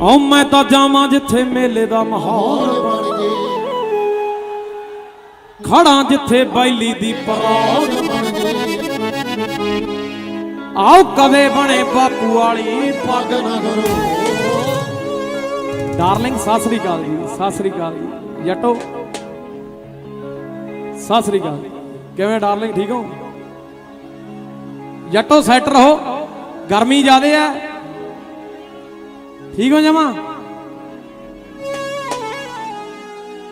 ਓ ਮੈਂ ਤਾਂ ਜਾਵਾਂ ਜਿੱਥੇ ਮੇਲੇ ਦਾ ਮਾਹੌਲ ਬਣ ਜੇ। ਖੜਾਂ ਜਿੱਥੇ ਬੈਲੀ ਦੀ ਪਰਾਗ ਬਣ ਜੇ। ਆਓ ਕਦੇ ਬਣੇ ਬਾਪੂ ਵਾਲੀ, ਪੱਗ ਨਾ ਕਰੋ ਡਾਰਲਿੰਗ, ਸਤਿ ਸ੍ਰੀ ਅਕਾਲ ਜੀ, ਸਤਿ ਸ੍ਰੀ ਅਕਾਲ ਜੀ। ਜੱਟੋ, ਸਤਿ ਸ੍ਰੀ ਅਕਾਲ। ਕਿਵੇਂ ਡਾਰਲਿੰਗ, ਠੀਕ ਹੋ? ਜੱਟੋ, ਸੈਟ ਰਹੋ। ਗਰਮੀ ਜ਼ਿਆਦੇ ਆ। ਠੀਕ ਹੋ ਜਾਵਾਂ?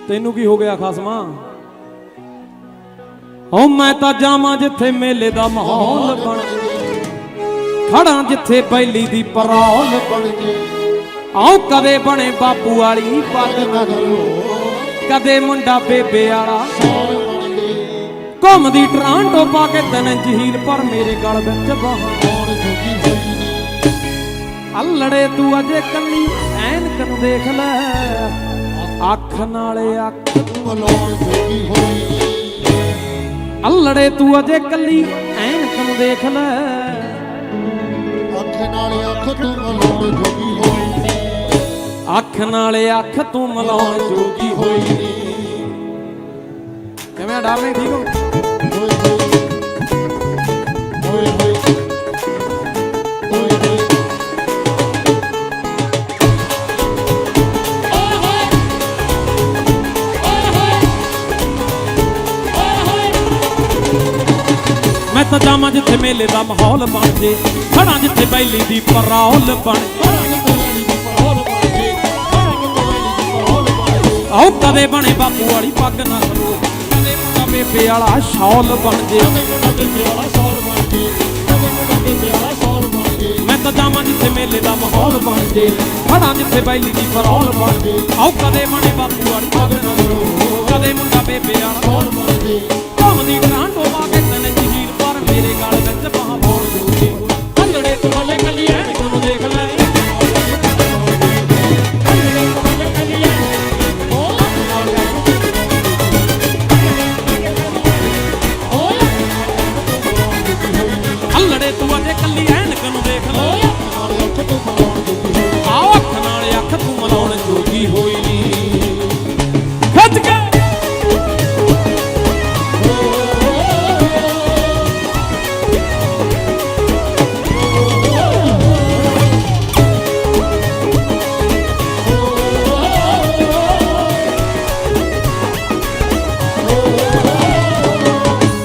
ਤੈਨੂੰ ਕੀ ਹੋ ਗਿਆ ਖਸਮਾ? ਓ ਮੈਂ ਤਾਂ ਜਾਵਾਂ ਜਿੱਥੇ ਮੇਲੇ ਦਾ ਮਾਹੌਲ ਬਣ ਖੜਾਂ ਜਿੱਥੇ ਬੈਲੀ ਦੀ ਪਰੌਲ ਬਣ ਜੇ। ਆਓ ਕਦੇ ਬਣੇ ਬਾਪੂ ਵਾਲੀ ਪੱਗ ਨਾ ਕਦੇ ਮੁੰਡਾ ਬੇਬੇ ਵਾਲਾ ਘੁੰਮਦੀ ਟਰਾਂਟੋ ਪਾ ਕੇ ਤਨ ਜਹੀਰ ਪਰ ਮੇਰੇ ਗਲ ਵਿੱਚ ਬਾਹਾਂ। ਅਲੜੇ ਤੂੰ ਅਜੇ ਕੱਲੀ ਐਨਕ ਨੂੰ ਦੇਖ ਲੈ। ਅੱਖ ਨਾਲੇ ਅੱਖ ਅਲੜੇ ਤੂੰ ਅਜੇ ਕੱਲੀ ਐਨਕ ਨੂੰ ਦੇਖ ਲੈ। ਅੱਖ ਨਾਲੇ ਅੱਖ ਤੂੰ ਮਲਾਉਣ ਜੋਗੀ ਹੋਈ। ਅੱਖ ਨਾਲੇ ਅੱਖ ਤੂੰ ਮਲਾਉਣ ਜੋਗੀ ਹੋਈ। ਕਿਵੇਂ ਡਰਨੇ ਠੀਕ ਹੋ? ਹੋਏ ਹੋਏ। ਹੋਏ ਹੋਏ। ਮੈਂ ਜਿੱਥੇ ਮੇਲੇ ਦਾ ਮਾਹੌਲ ਬਣ ਜੇ ਖੜਾ ਜਿੱਥੇ ਬੈਲੀ ਦੀ ਪਰੌਲ ਬਣ ਆਓ ਕਦੇ ਬਣੇ ਬਾਪੂ ਵਾਲੀ ਪੱਗ ਨਾ ਕਰੋ ਕਦੇ ਮੁੰਡਾ ਬੇਬੇ ਵਾਲਾ ਸ਼ੌਲ ਬਣ ਜੇ। ਮੈਂ ਤਾਂ ਜਾਵਾਂ ਜਿੱਥੇ ਮੇਲੇ ਦਾ ਮਾਹੌਲ ਬਣ ਜੇ ਖੜਾ ਜਿੱਥੇ ਬੈਲੀ ਦੀ ਪਰੌਲ ਬਣ ਜੇ। ਆਓ ਕਦੇ ਬਣੇ ਬਾਪੂ ਵਾਲੀ ਪੱਗ ਨਾ ਕਰੋ ਕਦੇ ਮੁੰਡਾ ਬੇਬੇ ਵਾਲਾ ਘੁੰਮਦੀ ਟਰਾਂਟੋ ਪਾ ਕੇ ਕੱਲੀ ਐਨਕ ਨੂੰ ਦੇਖ ਲੈ ਆਓ ਅੱਖ ਨਾਲ ਅੱਖ ਤੂੰ ਮਲਾਉਣ ਜੋਗੀ ਹੋਈ ਨੀ। ਖੱਜ ਕੇ।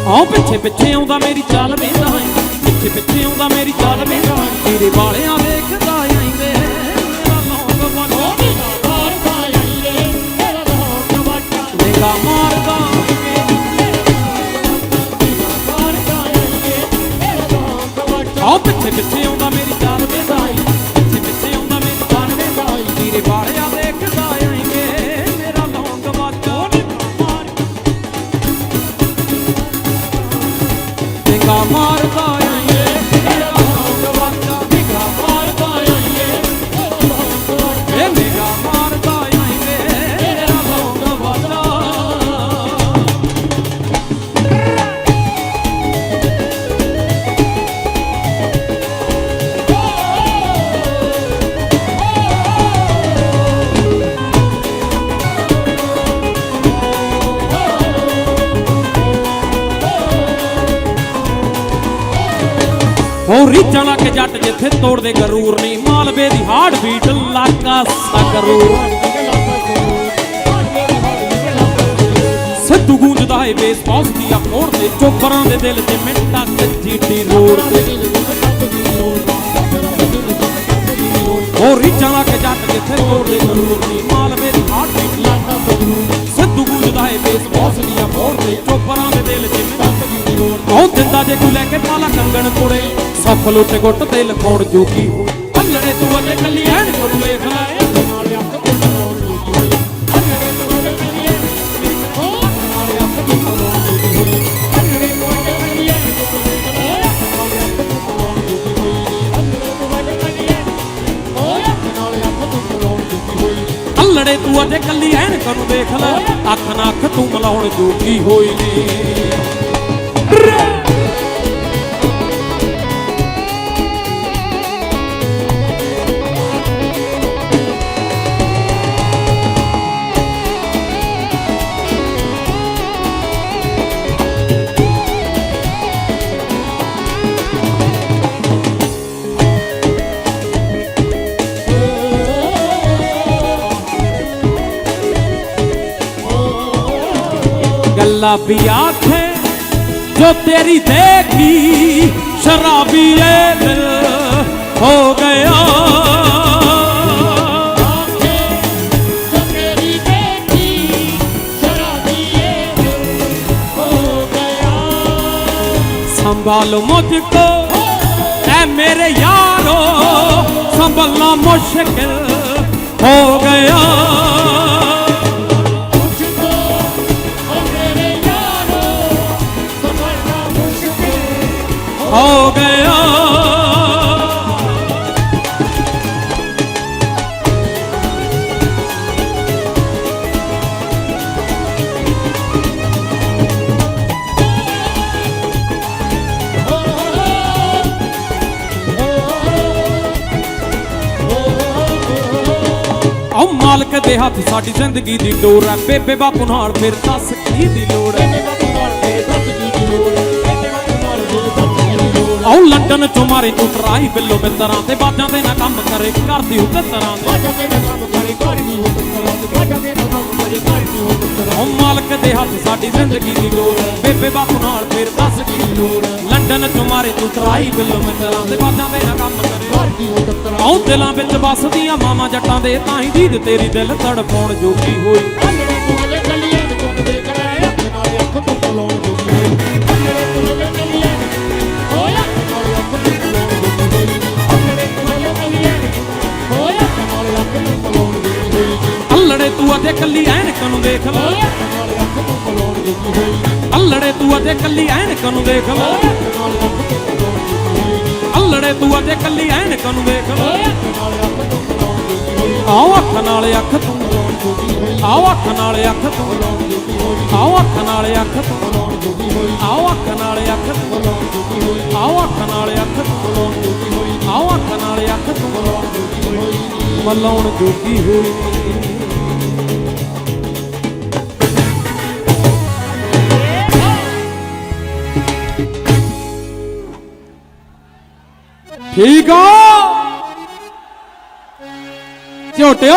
ਆਉ ਪਿੱਛੇ ਪਿੱਛੇ ਆਉਂਦਾ ਮੇਰੀ ਚਾਲ ਵੇਂਦਾ। ਪਿੱਛੇ ਪਿੱਛੇ ਆਉਂਦਾ ਮੇਰੀ ਚਾਲ ਵੇਂਦਾ ਤੇਰੇ ਵਾਲਿਆਂ ਵੇਖਦਾ ਆਈਂਦੇ ਨਿਗਾ ਮਾਰਦਾ ਆਉ ਪਿੱਛੇ ਪਿੱਛੇ ਆਉਂਦਾ ਹੋ ਰੀਚਾਂ ਲਾ ਕੇ ਜੱਟ ਜਿੱਥੇ ਤੋੜਦੇ ਗਰੂਰ ਨਹੀਂ। ਮਾਲਵੇ ਦੀ ਹਾਰਟ ਬੀਟ ਲਾਕਾ ਸਕਰੂਰ ਸਿੱਧੂ ਗੂੰਜਦਾ ਏ ਬੇਸ ਬਾਸ ਦੀ ਅਕੋੜ ਤੇ, ਚੋਪਰਾਂ ਦੇ ਦਿਲ 'ਚ ਮਿੰਟਾਂ ਜੀਟੀ ਰੋਡ ਤੇ। ਹੋ ਰੀਚਾਂ ਲਾ ਕੇ ਜੱਟ ਜਿੱਥੇ ਤੋੜਦੇ ਗਰੂਰ ਨਹੀਂ। ਮਾਲਵੇ ਦੀ ਹਾਰਟ ਬੀਟ ਲਾਕਾ ਸਕਰੂਰ ਸਿੱਧੂ ਗੂੰਜਦਾ ਏ ਬੇਸ ਬਾਸ ਦੀ ਅਕੋੜ ਤੇ, ਚੋਪਰਾਂ ਦੇ ਦਿਲ 'ਚ ਮਿੰਟਾਂ ਜੀਟੀ ਰੋਡ ਉਹ ਦਿੰਦਾ ਜੇ ਕੋਈ ਲੈ ਕੇ ਪਾਲਾ ਕੰਗਣ ਕੋੜੇ ਸੱਖ ਲੁੱਟ ਗੁੱਟ ਤੇ ਲਖਾਉਣ ਜੋਗੀ। ਹੋ ਹੱਲੜੇ ਤੂੰ ਅਜੇ ਕੱਲੀ ਐਨ ਕੋਲ ਵੇਖ ਲੈ ਹੱਲੜੇ ਤੂੰ ਅਜੇ ਕੱਲੀ ਐਨ ਨੂੰ ਦੇਖ ਲੈ ਅੱਖ ਨਾ ਅੱਖ ਤੂੰ ਮਲਾਉਣ ਜੋਗੀ ਹੋਈ ਨੀ। गुलाबी आँखें जो तेरी देखी, शराबी दिल हो गया। संभालो मुझको, ऐ मेरे यारो, संभलना मुश्किल हो गया। ਹੋ ਮਾਲਕ ਦੇ ਹੱਥ ਸਾਡੀ ਜ਼ਿੰਦਗੀ ਦੀ ਡੋਰ ਹੈ। ਬੇਬੇ ਬਾਪੂ ਨਾਲ ਫਿਰ ਦੱਸ ਕੀ ਦੀ ਲੋੜ ਹੈ? ਦੀ ਲੋੜ ਓ ਲੰਡਨ ਚੋਂ ਮਾਰੇ ਤੂੰ ਟਰਾਈ ਬਿੱਲੋ ਮਿੱਤਰਾਂ ਤੇ ਬਾਜਾਂ ਦੇ ਨਾ ਕੰਮ ਕਰੇ ਕਰਦੀ ਹੁ ਤਰ੍ਹਾਂ ਦੇ ਬਾਜਾ ਤੇ ਨਾ ਕੰਮ ਕਰੀ ਕਰੀ ਨਹੀਂ ਹੋ ਤੇਰਾ ਬਾਜਾ ਤੇ ਨਾ ਕੰਮ ਕਰੀ ਕਰੀ ਨਹੀਂ ਹੋ ਤੇਰਾ ਓ ਮਾਲਕ ਦੇ ਹੱਥ ਸਾਡੀ ਜ਼ਿੰਦਗੀ ਦੀ ਐ ਬੇਬੇ ਬਾਪੂ ਨਾਲ ਫਿਰ ਦੱਸ ਕੀ ਦੀ ਲੋੜ ਲੰਡਨ ਚੋਂ ਮਾਰੇ ਤੂੰ ਟਰਾਈ ਬਿੱਲੋ ਮਿੱਤਰਾਂ ਤੇ ਬਾਜਾਂ ਦੇ ਨਾ ਕੰਮ ਕਰੇ। ਕਰੀ ਹੋ ਤੇਰਾ ਓ ਦਿਲਾਂ ਵਿੱਚ ਵੱਸਦੀਆਂ ਮਾਵਾਂ ਜੱਟਾਂ ਦੇ ਤਾਂ ਹੀ ਦੀਦ ਤੇਰੀ ਦਿਲ ਤੜਪਾਉਣ ਜੋਗੀ ਹੋਈ। ਨੂੰ ਦੇਖ ਲੈ ਹੋਇਆ ਨਾਲ ਅੱਖ ਤੋਂ ਪਲਾਉਣ ਜੋਗੀ ਹੋਈ ਅੱਲੜੇ ਤੂੰ ਅਤੇ ਕੱਲੀ ਐਨਕ ਨੂੰ ਦੇਖ ਲੈ ਅੱਲੜੇ ਤੂੰ ਅਤੇ ਕੱਲੀ ਐਨਕ ਨੂੰ ਦੇਖ ਲੈ ਆਓ ਅੱਖ ਨਾਲ ਅੱਖ ਤੂੰ। ਆਓ ਅੱਖ ਨਾਲ ਅੱਖ ਤੂੰ। ਆਓ ਅੱਖ ਨਾਲ ਅੱਖ ਤੂੰ। ਆਓ ਅੱਖ ਨਾਲ ਅੱਖ ਤੂੰ। ਆਓ ਅੱਖ ਨਾਲ ਅੱਖ ਤੂੰ। ਆਓ ਅੱਖ ਨਾਲ ਅੱਖ ਤੂੰ। ਮਲਾਉਣ ਜੋਗੀ ਹੋਈ। ਠੀਕ ਆ? ਝੋਟਿਓ।